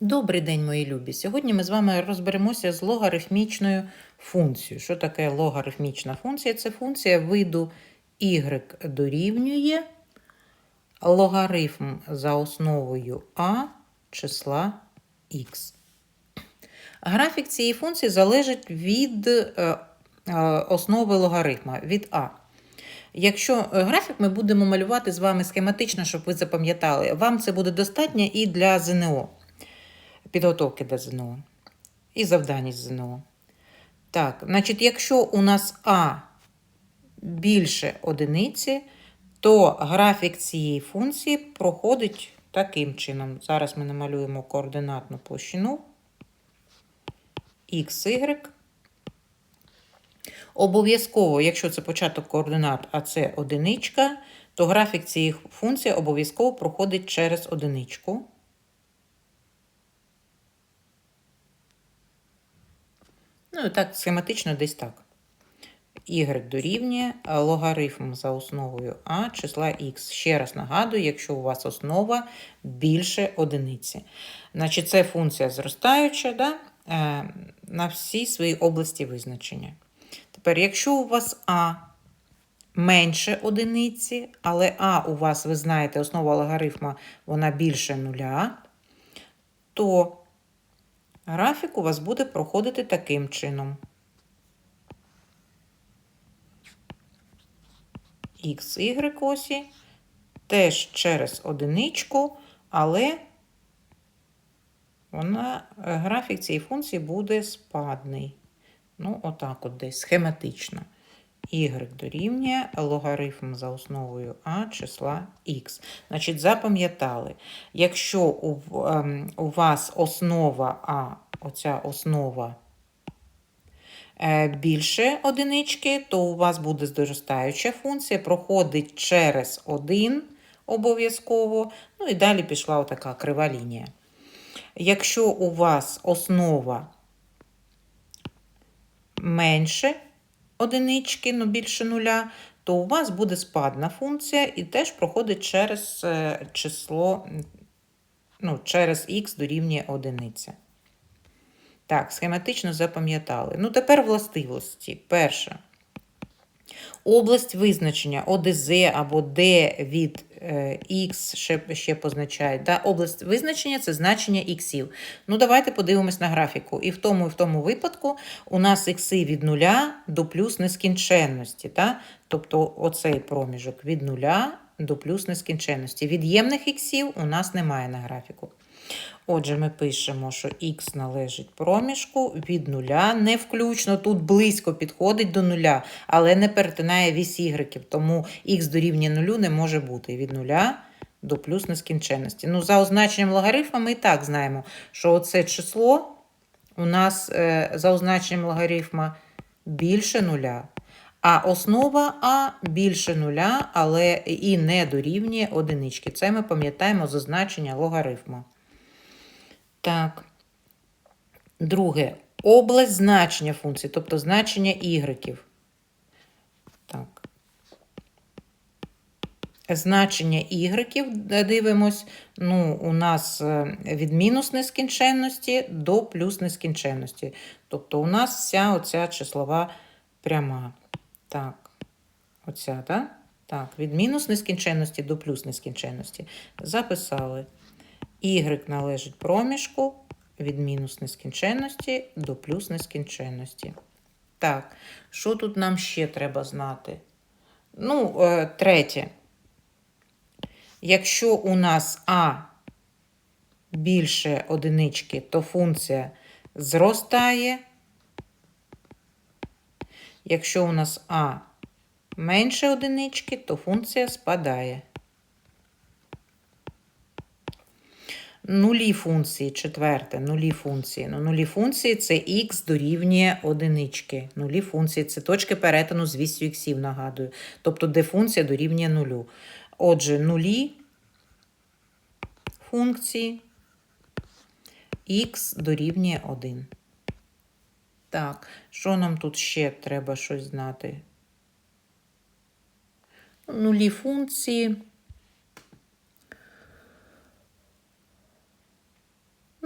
Добрий день, мої любі! Сьогодні ми з вами розберемося з логарифмічною функцією. Що таке логарифмічна функція? Це функція виду y дорівнює логарифм за основою а числа х. Графік цієї функції залежить від е, е, основи логарифма, від а. Якщо е, графік ми будемо малювати з вами схематично, щоб ви запам'ятали, вам це буде достатньо і для ЗНО підготовки до ЗНО і завдань з ЗНО. Так, значить, якщо у нас А більше одиниці, то графік цієї функції проходить таким чином. Зараз ми намалюємо координатну площину xy. Обов'язково, якщо це початок координат, а це одиничка, то графік цієї функції обов'язково проходить через одиничку. Ну, так, схематично десь так. Y дорівнює логарифм за основою А числа Х. Ще раз нагадую, якщо у вас основа більше одиниці. Значить, це функція зростаюча да? е, на всій своїй області визначення. Тепер, якщо у вас А менше одиниці, але А у вас, ви знаєте, основа логарифма вона більше нуля, то Графік у вас буде проходити таким чином. XY осі теж через одиничку, але вона, графік цієї функції буде спадний. Ну, отак от десь схематично. Y дорівнює логарифм за основою А числа Х. Значить, запам'ятали, якщо у, ем, у вас основа А, оця основа е, більше одинички, то у вас буде зростаюча функція, проходить через 1 обов'язково, ну і далі пішла отака крива лінія. Якщо у вас основа менше, одинички, ну більше нуля, то у вас буде спадна функція і теж проходить через е, число, ну, через х дорівнює одиниця. Так, схематично запам'ятали. Ну, тепер властивості. Перша. Область визначення ОДЗ або Д від Х ще ще позначають. Да? Область визначення це значення іксів. Ну, давайте подивимось на графіку. І в тому, і в тому випадку у нас ікси від нуля до плюс нескінченності. Да? Тобто оцей проміжок від нуля до плюс нескінченності. Від'ємних іксів у нас немає на графіку. Отже, ми пишемо, що х належить проміжку від нуля, не включно, тут близько підходить до нуля, але не перетинає вісь y, тому х дорівнює нулю не може бути від нуля до плюс нескінченності. Ну, За означенням логарифма ми і так знаємо, що це число у нас е, за означенням логарифма більше нуля. А основа А більше нуля, але і не дорівнює одинички. Це ми пам'ятаємо з означення логарифма. Так. Друге. Область значення функції, тобто значення ігреків. Так. Значення ігреків дивимось. Ну, у нас е, від мінус нескінченності до плюс нескінченності. Тобто у нас вся оця числова пряма. Так, оця, так? Так, від мінус нескінченності до плюс нескінченності. Записали. Y належить проміжку від мінус нескінченності до плюс нескінченності. Так, що тут нам ще треба знати? Ну, е, третє. Якщо у нас А більше одинички, то функція зростає. Якщо у нас А менше одинички, то функція спадає. Нулі функції, четверте, нулі функції. Ну, Нулі функції це х дорівнює одинички. Нулі функції це точки перетину з вісю іксів, нагадую. Тобто, де функція дорівнює нулю. Отже, нулі функції х дорівнює 1. Так, що нам тут ще треба щось знати? Нулі функції.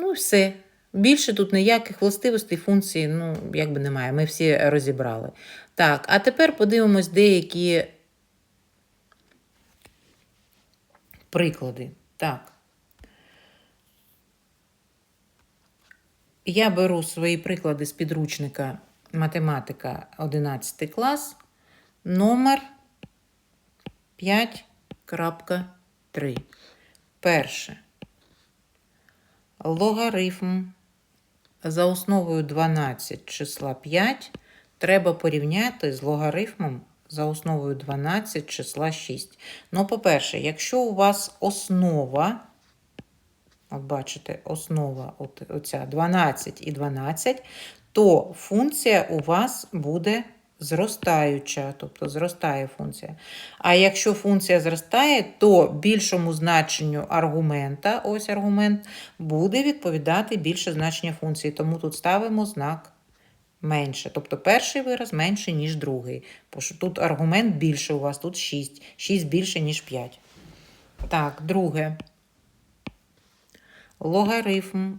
Ну, все. Більше тут ніяких властивостей функцій, ну, якби немає. Ми всі розібрали. Так, а тепер подивимось деякі приклади. Так. Я беру свої приклади з підручника математика 11 клас, номер 5.3. Перше. Логарифм за основою 12 числа 5 треба порівняти з логарифмом за основою 12 числа 6. Ну, по-перше, якщо у вас основа, от бачите, основа от, оця 12 і 12, то функція у вас буде зростаюча, тобто зростає функція. А якщо функція зростає, то більшому значенню аргумента, ось аргумент, буде відповідати більше значення функції. Тому тут ставимо знак менше. Тобто перший вираз менше, ніж другий. Тут аргумент більше у вас, тут 6. 6 більше, ніж 5. Так, друге. Логарифм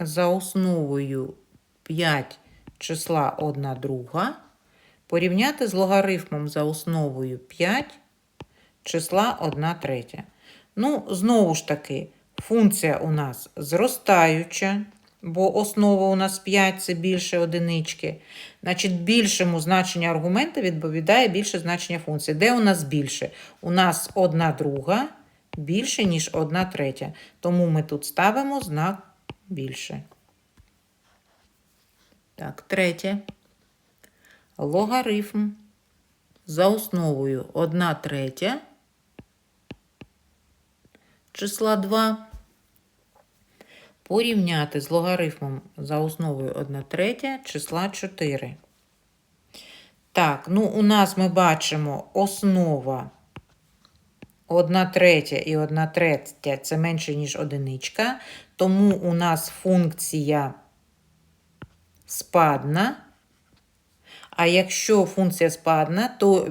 за основою 5 числа 1 друга порівняти з логарифмом за основою 5 числа 1 третя. Ну, знову ж таки, функція у нас зростаюча, бо основа у нас 5 це більше одинички. Значить, більшому значенню аргумента відповідає більше значення функції. Де у нас більше? У нас 1 друга більше, ніж 1 третя. Тому ми тут ставимо знак більше. Так, третє. Логарифм за основою 1 третя числа 2 порівняти з логарифмом за основою 1 третя числа 4. Так, ну у нас ми бачимо основа 1 третя і 1 третя це менше, ніж одиничка, тому у нас функція спадна. А якщо функція спадна, то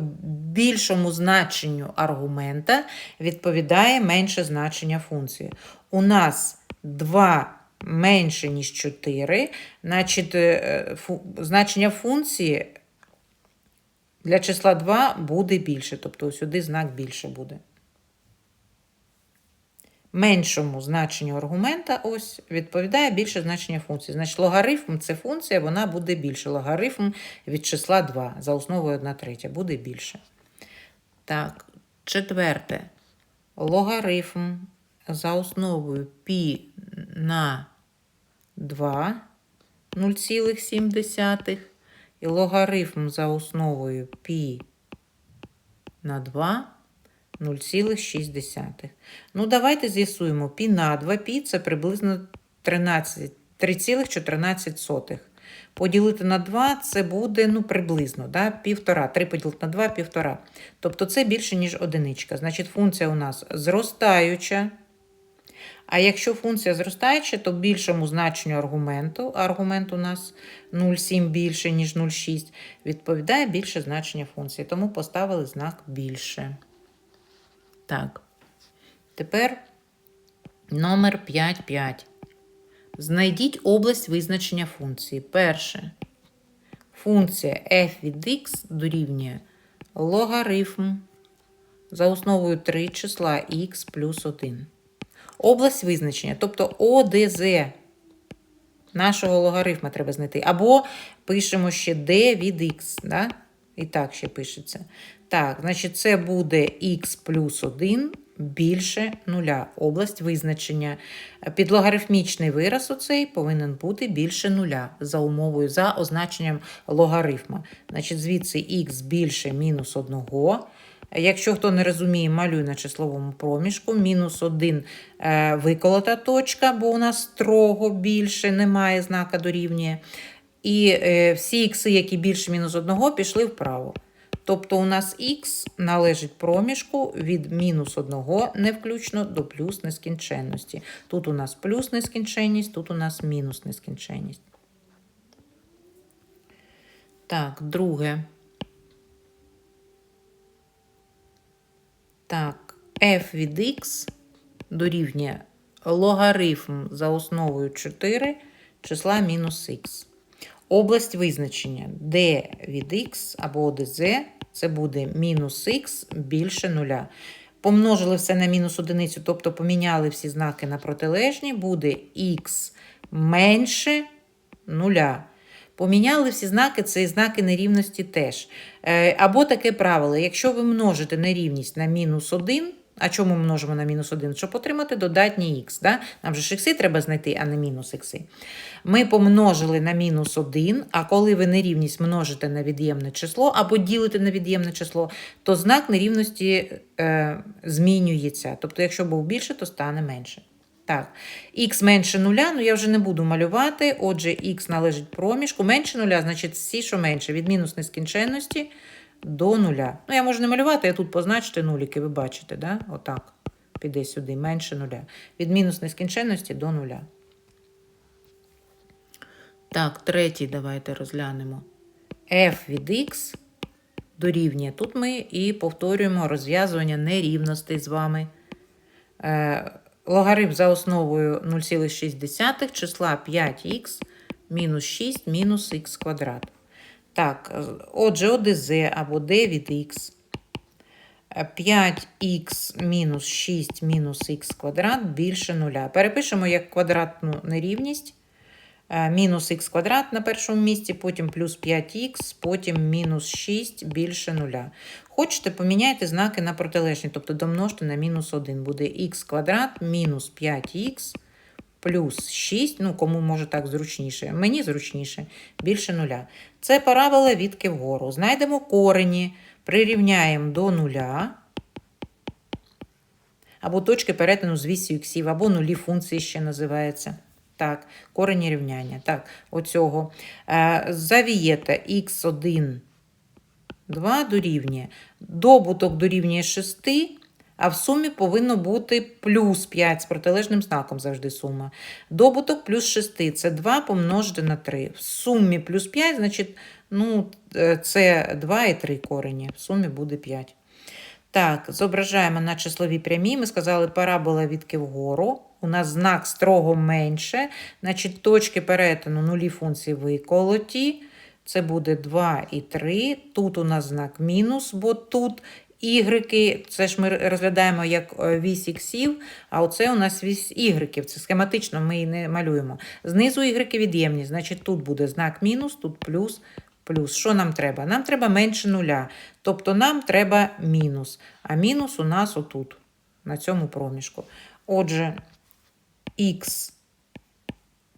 більшому значенню аргумента відповідає менше значення функції. У нас 2 менше, ніж 4, значить, е, значення функції для числа 2 буде більше, тобто сюди знак більше буде. Меншому значенню аргумента ось відповідає більше значення функції. Значить, логарифм це функція, вона буде більше. Логарифм від числа 2 за основою 1 третя буде більше. Так, четверте. Логарифм за основою π на 2 0,7 і логарифм за основою π на 2 0,6. Ну, давайте з'ясуємо. Пі на 2 пі це приблизно 3,14. Поділити на 2 це буде ну, приблизно да, півтора. 3 поділити на 2 півтора. Тобто це більше, ніж одиничка. Значить, функція у нас зростаюча. А якщо функція зростаюча, то більшому значенню аргументу, аргумент у нас 0,7 більше, ніж 0,6, відповідає більше значення функції. Тому поставили знак більше. Так. Тепер номер 5,5. Знайдіть область визначення функції. Перше. Функція f від x дорівнює логарифм за основою 3 числа x плюс 1. Область визначення, тобто ОДЗ нашого логарифма треба знайти. Або пишемо ще d від x. Да? І так ще пишеться. Так, значить, це буде х плюс 1 більше нуля. Область визначення. Підлогарифмічний вираз оцей повинен бути більше нуля за умовою, за означенням логарифма. Значить, звідси х більше мінус 1. Якщо хто не розуміє, малюй на числовому проміжку. Мінус 1 е, виколота точка, бо у нас строго більше немає знака дорівнює. І е, всі ікси, які більше мінус 1, пішли вправо. Тобто у нас х належить проміжку від мінус 1 не включно до плюс нескінченності. Тут у нас плюс нескінченність, тут у нас мінус нескінченність. Так, друге. Так, f від x дорівнює логарифм за основою 4 числа мінус х. Область визначення d від x або ОДЗ це буде мінус х більше нуля. Помножили все на мінус одиницю, тобто поміняли всі знаки на протилежні, буде х менше нуля. Поміняли всі знаки, це і знаки нерівності теж. Е, Або таке правило: якщо ви множите нерівність на мінус 1, а чому ми множимо на мінус 1? Щоб отримати додатній х. Да? Нам же ж ікси треба знайти, а не мінус ікси. Ми помножили на мінус 1, а коли ви нерівність множите на від'ємне число або ділите на від'ємне число, то знак нерівності е, змінюється. Тобто, якщо був більше, то стане менше. Так, х менше нуля, ну я вже не буду малювати. Отже, х належить проміжку. Менше нуля, значить всі, що менше, від мінус нескінченності до нуля. Ну, я можу не малювати, я тут позначити нуліки, ви бачите, да? Отак. Піде сюди, менше нуля. Від мінус нескінченності до нуля. Так, третій давайте розглянемо. f від x дорівнює. Тут ми і повторюємо розв'язування нерівностей з вами. Е, логарифм за основою 0,6 числа 5х мінус 6 мінус х квадрат. Так, отже, ОДЗ або d від х. 5х мінус 6 мінус х квадрат більше нуля. Перепишемо як квадратну нерівність. Е, Мінус х квадрат на першому місці, потім плюс 5х, потім мінус 6 більше нуля. Хочете, поміняйте знаки на протилежні, тобто домножте на мінус 1. Буде х квадрат мінус 5х плюс 6, ну кому може так зручніше, мені зручніше, більше нуля. Це парабола відки вгору. Знайдемо корені, прирівняємо до нуля. Або точки перетину з вісію іксів, або нулі функції ще називається. Так, корені рівняння. Так, оцього. Е, Завієта х1, 2 дорівнює. Добуток дорівнює 6, а в сумі повинно бути плюс 5 з протилежним знаком завжди сума. Добуток плюс 6 це 2 помножити на 3. В сумі плюс 5, значить, ну, е, це 2 і 3 корені. В сумі буде 5. Так, зображаємо на числовій прямій. Ми сказали, парабола відки вгору. У нас знак строго менше. Значить, точки перетину нулі функції виколоті. Це буде 2 і 3. Тут у нас знак мінус, бо тут ігреки, це ж ми розглядаємо як е, вісь іксів, а оце у нас вісь ігреків. Це схематично ми її не малюємо. Знизу ігреки від'ємні, значить тут буде знак мінус, тут плюс, плюс. Що нам треба? Нам треба менше нуля. Тобто нам треба мінус. А мінус у нас отут, на цьому проміжку. Отже, х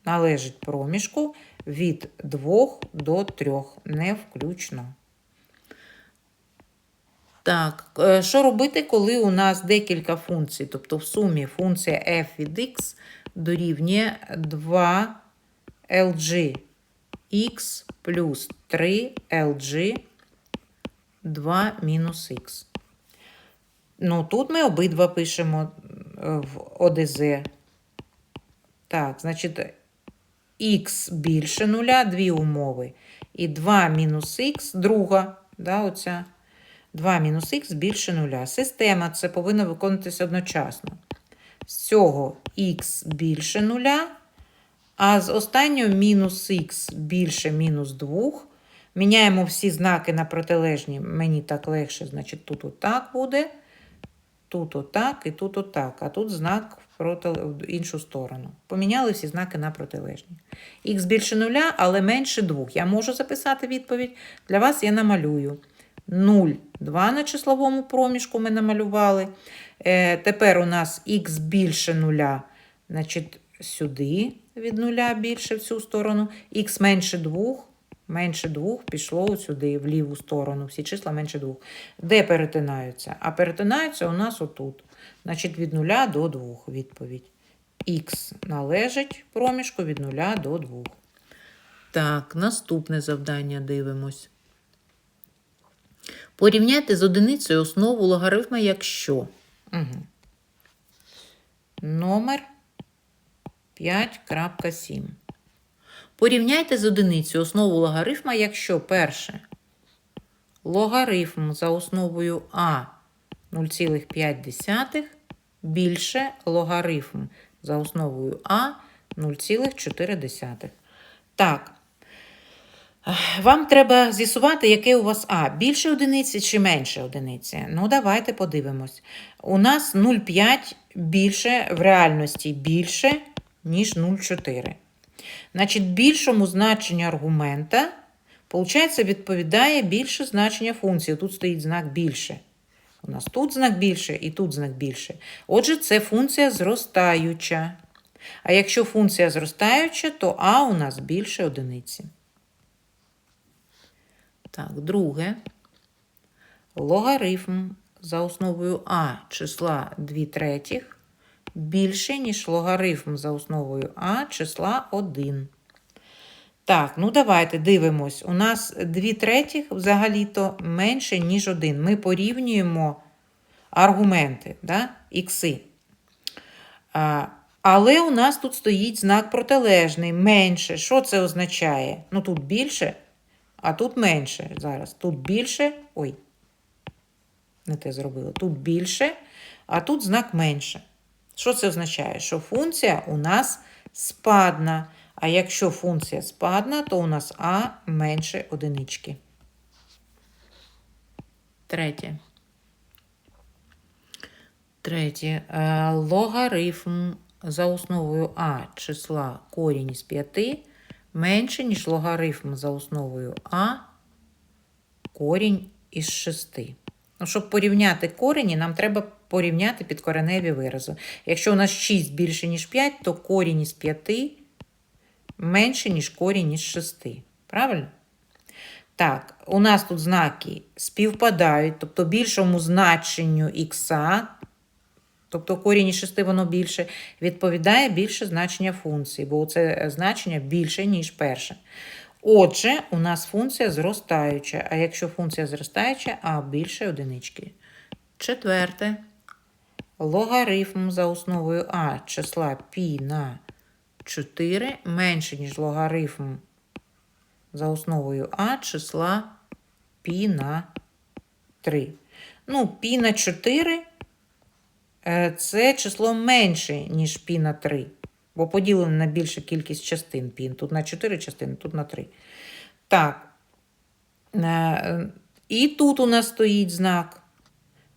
належить проміжку від 2 до 3, не включно. Так, е, що робити, коли у нас декілька функцій? Тобто в сумі функція f від x дорівнює 2 lg x плюс 3 lg 2 мінус х. Ну, тут ми обидва пишемо е, в ОДЗ. Так, значить, х більше нуля, дві умови. І 2 мінус х, друга, да, оця. 2 мінус х більше нуля. Система це повинно виконуватися одночасно. З цього х більше нуля, а з останнього мінус х більше мінус 2. Міняємо всі знаки на протилежні. Мені так легше, значить, тут отак буде, тут отак і тут отак. А тут знак в, проти... в іншу сторону. Поміняли всі знаки на протилежні. Х більше нуля, але менше 2. Я можу записати відповідь. Для вас я намалюю. 0, 2 на числовому проміжку ми намалювали. Е, Тепер у нас х більше 0, значить, сюди від 0 більше в цю сторону. Х менше 2, менше 2 пішло сюди, в ліву сторону. Всі числа менше 2. Де перетинаються? А перетинаються у нас отут. Значить, від 0 до 2 відповідь. Х належить проміжку від 0 до 2. Так, наступне завдання дивимось. Порівняйте з одиницею основу логарифма, якщо. Угу. Номер 5.7. Порівняйте з одиницею основу логарифма, якщо перше. Логарифм за основою А 0,5 більше логарифм за основою А 0,4. Так. Вам треба з'ясувати, яке у вас А. Більше одиниці чи менше одиниці? Ну, давайте подивимось. У нас 0,5 більше в реальності більше, ніж 0,4. Значить, більшому значенню аргумента, виходить, відповідає більше значення функції. Тут стоїть знак більше. У нас тут знак більше і тут знак більше. Отже, це функція зростаюча. А якщо функція зростаюча, то А у нас більше одиниці. Так, друге. Логарифм за основою А числа 2 третіх більше, ніж логарифм за основою А числа 1. Так, ну давайте дивимось. У нас 2 третіх взагалі-то менше, ніж 1. Ми порівнюємо аргументи, да? ікси. Але у нас тут стоїть знак протилежний, менше. Що це означає? Ну тут більше, а тут менше. Зараз. Тут більше. Ой, не те зробила. Тут більше, а тут знак менше. Що це означає? Що функція у нас спадна. А якщо функція спадна, то у нас А менше одинички. Третє. Третє. Е, Логарифм за основою А числа корінь із 5 менше, ніж логарифм за основою А корінь із 6. Ну, щоб порівняти корені, нам треба порівняти підкореневі вирази. Якщо у нас 6 більше, ніж 5, то корінь із 5 менше, ніж корінь із 6. Правильно? Так, у нас тут знаки співпадають, тобто більшому значенню х, тобто корінь із 6 воно більше, відповідає більше значення функції, бо це значення більше, ніж перше. Отже, у нас функція зростаюча, а якщо функція зростаюча, а більше одинички. Четверте. Логарифм за основою А числа π на 4 менше, ніж логарифм за основою А числа π на 3. Ну, π на 4 е, це число менше, ніж π на 3. Бо поділено на більшу кількість частин пін. Тут на 4 частини, тут на 3. Так. Е, І тут у нас стоїть знак.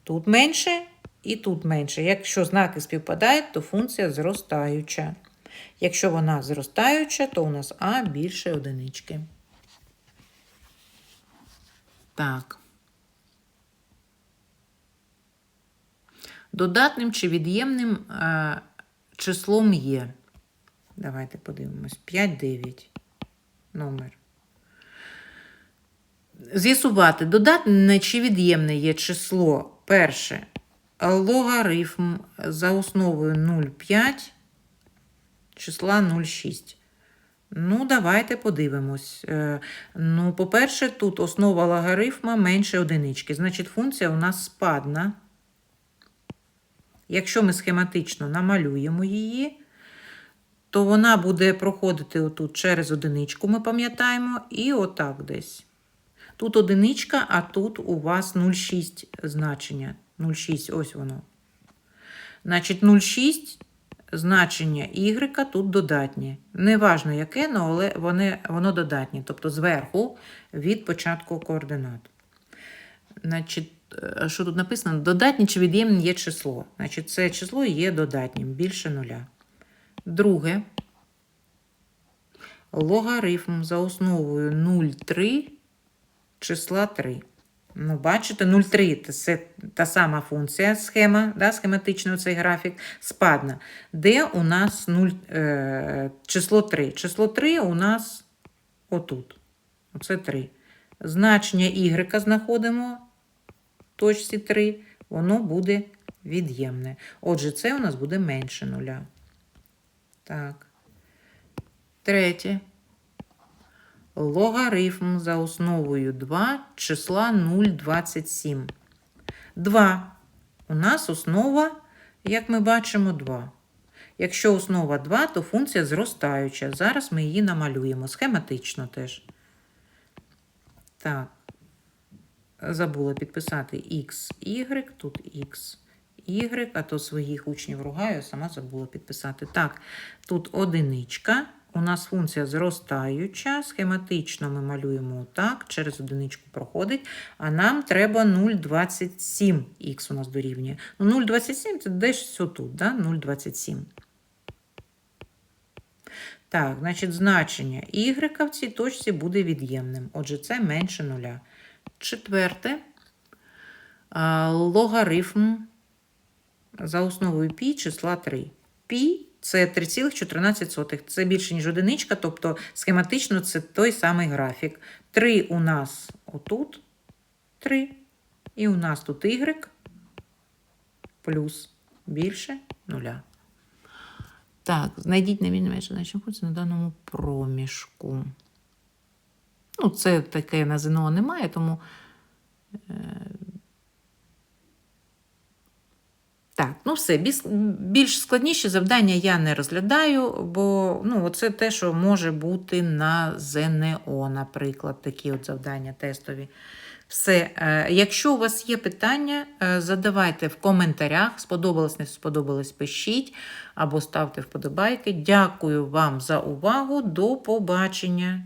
Тут менше і тут менше. Якщо знаки співпадають, то функція зростаюча. Якщо вона зростаюча, то у нас А більше одинички. Так. Додатним чи від'ємним е, числом є. Давайте подивимось. 5, 9. Номер. З'ясувати, додатне чи від'ємне є число перше. Логарифм за основою 0,5 числа 0,6. Ну, давайте подивимось. Е, Ну, по-перше, тут основа логарифма менше одинички. Значить, функція у нас спадна. Якщо ми схематично намалюємо її, то вона буде проходити отут через одиничку, ми пам'ятаємо, і отак десь. Тут одиничка, а тут у вас 0,6 значення. 0,6, ось воно. Значить, 0,6 значення y тут додатнє. Неважно яке, але вони, воно додатнє. Тобто зверху від початку координат. Значить, що тут написано? Додатнє чи від'ємне є число. Значить, це число є додатнім, більше нуля. Друге. Логарифм за основою 0,3 числа 3. Ну, бачите, 0,3 це та сама функція, схема, да, схематично цей графік, спадна. Де у нас 0, е, число 3? Число 3 у нас отут. Оце 3. Значення y знаходимо точці 3, воно буде від'ємне. Отже, це у нас буде менше нуля. Так. Третє. Логарифм за основою 2 числа 0,27. 2. У нас основа, як ми бачимо, 2. Якщо основа 2, то функція зростаюча. Зараз ми її намалюємо схематично теж. Так. Забула підписати x, y, тут x, Y, а то своїх учнів ругаю, сама забула підписати. Так, тут одиничка. У нас функція зростаюча. Схематично ми малюємо так, через одиничку проходить. А нам треба 0,27 х у нас дорівнює. Ну, 0,27 це десь тут, да? 0,27. Так, значить, значення y в цій точці буде від'ємним. Отже, це менше нуля. Четверте. Логарифм за основою π числа 3. π це 3,14. Це більше, ніж одиничка, тобто схематично це той самий графік. 3 у нас отут 3. І у нас тут y плюс більше нуля. Так, знайдіть найменше значення на даному проміжку. Ну, це таке на ЗНО немає, тому. Е, Так, ну все, більш складніші завдання я не розглядаю, бо ну, це те, що може бути на ЗНО, наприклад, такі от завдання тестові. Все, е, якщо у вас є питання, е, задавайте в коментарях. Сподобалось, не сподобалось, пишіть або ставте вподобайки. Дякую вам за увагу. До побачення!